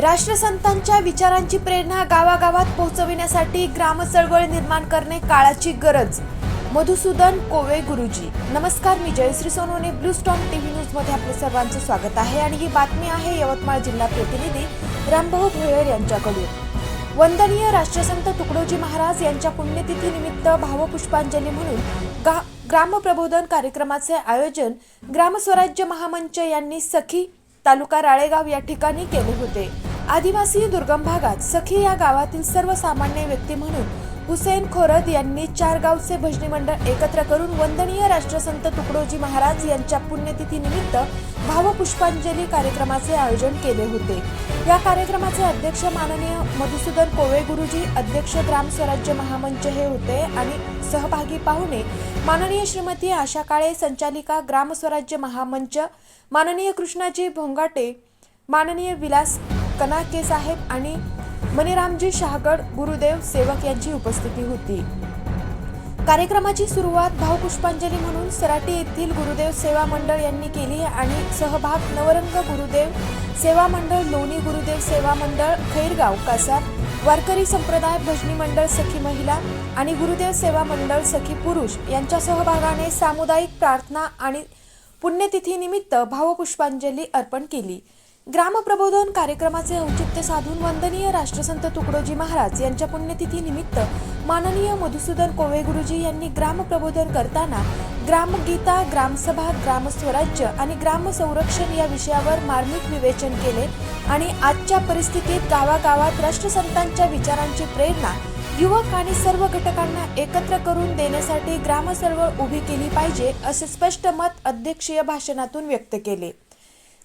राष्ट्रसंतांच्या विचारांची प्रेरणा गावागावात पोहोचविण्यासाठी ग्राम चळवळ निर्माण करणे काळाची गरज. मधुसूदन कोवे गुरुजी. नमस्कार मी Jayashree Sonone blue storm TV न्यूजमध्ये आपले सर्वांचं स्वागत आहे आणि ही बातमी आहे यवतमाळ जिल्हा प्रतिनिधी रामभाऊ भोयर यांच्याकडून. वंदनीय राष्ट्रसंत तुकडोजी महाराज यांच्या पुण्यतिथीनिमित्त भावपुष्पांजली म्हणून गा ग्रामप्रबोधन कार्यक्रमाचे आयोजन ग्रामस्वराज्य महामंच यांनी सखी तालुका राळेगाव या ठिकाणी केले होते. आदिवासी दुर्गम भागात सखी या गावातील सर्वसामान्य व्यक्ती म्हणून हुसेन खोरद यांनी चार गावचे भजनी मंडळ एकत्र करून वंदनीय राष्ट्रसंत तुकडोजी महाराज यांच्या पुण्यतिथीनिमित्त भावपुष्पांजली कार्यक्रमाचे आयोजन केले होते. या कार्यक्रमाचे अध्यक्ष माननीय मधुसूदन कोवे गुरुजी अध्यक्ष ग्राम स्वराज्य महामंच हे होते आणि सहभागी पाहुणे माननीय श्रीमती आशा काळे संचालिका ग्राम स्वराज्य महामंच माननीय कृष्णाजी भोंगाटे माननीय विलास कनाके साहेब आणि मणिरामजी शहागड गुरुदेव सेवक यांची उपस्थिती होती. कार्यक्रमाची सुरुवात भावपुष्पांजली म्हणून सराटी येथील गुरुदेव सेवा मंडळ यांनी केली आणि सहभाग नवरंग गुरुदेव सेवा मंडळ लोणी गुरुदेव सेवा मंडळ खैरगाव कासार वारकरी संप्रदाय भजनी मंडळ सखी महिला आणि गुरुदेव सेवा मंडळ सखी पुरुष यांच्या सहभागाने सामुदायिक प्रार्थना आणि पुण्यतिथीनिमित्त भावपुष्पांजली अर्पण केली. ग्रामप्रबोधन कार्यक्रमाचे औचित्य साधून वंदनीय राष्ट्रसंत तुकडोजी महाराज यांच्या पुण्यतिथीनिमित्त माननीय मधुसूदन कोवे गुरुजी यांनी ग्रामप्रबोधन करताना ग्रामगीता ग्रामसभा ग्रामस्वराज्य आणि ग्रामसंरक्षण या विषयावर मार्मिक विवेचन केले आणि आजच्या परिस्थितीत गावागावात राष्ट्रसंतांच्या विचारांची प्रेरणा युवक आणि सर्व घटकांना एकत्र करून देण्यासाठी ग्रामचळवळ उभी केली पाहिजे असे स्पष्ट मत अध्यक्षीय भाषणातून व्यक्त केले.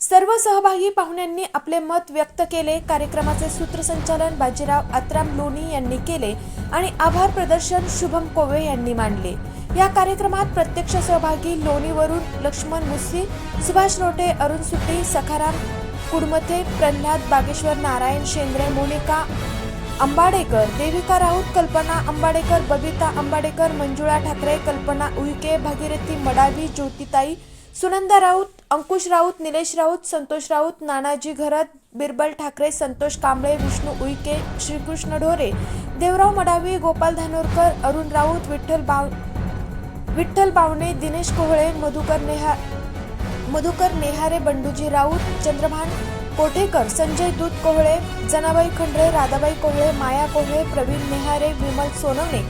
सर्व सहभागी पाहुण्यांनी आपले मत व्यक्त केले. कार्यक्रमाचे सूत्रसंचालन बाजीराव आत्राम लोणी यांनी केले आणि आभार प्रदर्शन शुभम कोवे यांनी मांडले. या कार्यक्रमात प्रत्यक्ष सहभागी लोणीवरून लक्ष्मण मुस्सी सुभाष रोटे अरुण सुट्टी सखाराम कुडमथे प्रल्हाद बागेश्वर नारायण शेंद्रे मोनिका अंबाडेकर देविका राऊत कल्पना अंबाडेकर बबिता अंबाडेकर मंजुळा ठाकरे कल्पना उईके भागीरथी मडावी ज्योतिताई सुनंदा राऊत अंकुश राऊत निलेश राऊत संतोष राऊत नानाजी घरत बिरबल ठाकरे संतोष कांबळे विष्णू उईके श्रीकृष्ण ढोरे देवराव मडावी गोपाल धानोरकर अरुण राऊत विठ्ठल बाव विठ्ठल बावणे दिनेश कोहळे मधुकर नेहा मधुकर नेहारे बंडूजी राऊत चंद्रभान कोठेकर संजय दूत कोहळे जनाबाई खंडरे राधाबाई कोहळे माया कोहळे प्रवीण नेहारे विमल सोनवणे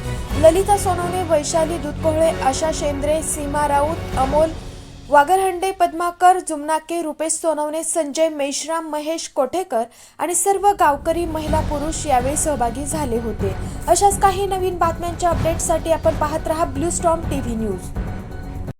ललिता सोनवणे वैशाली दूत कोहळे आशा शेंद्रे सीमा राऊत अमोल वागरहंडे पद्माकर जुमनाके रुपेश सोनवणे संजय मेश्राम महेश कोठेकर आणि सर्व गावकरी महिला पुरुष यावेळी सहभागी झाले होते. अशाच काही नवीन बातम्यांच्या अपडेटसाठी आपण पाहत रहा blue storm T V news.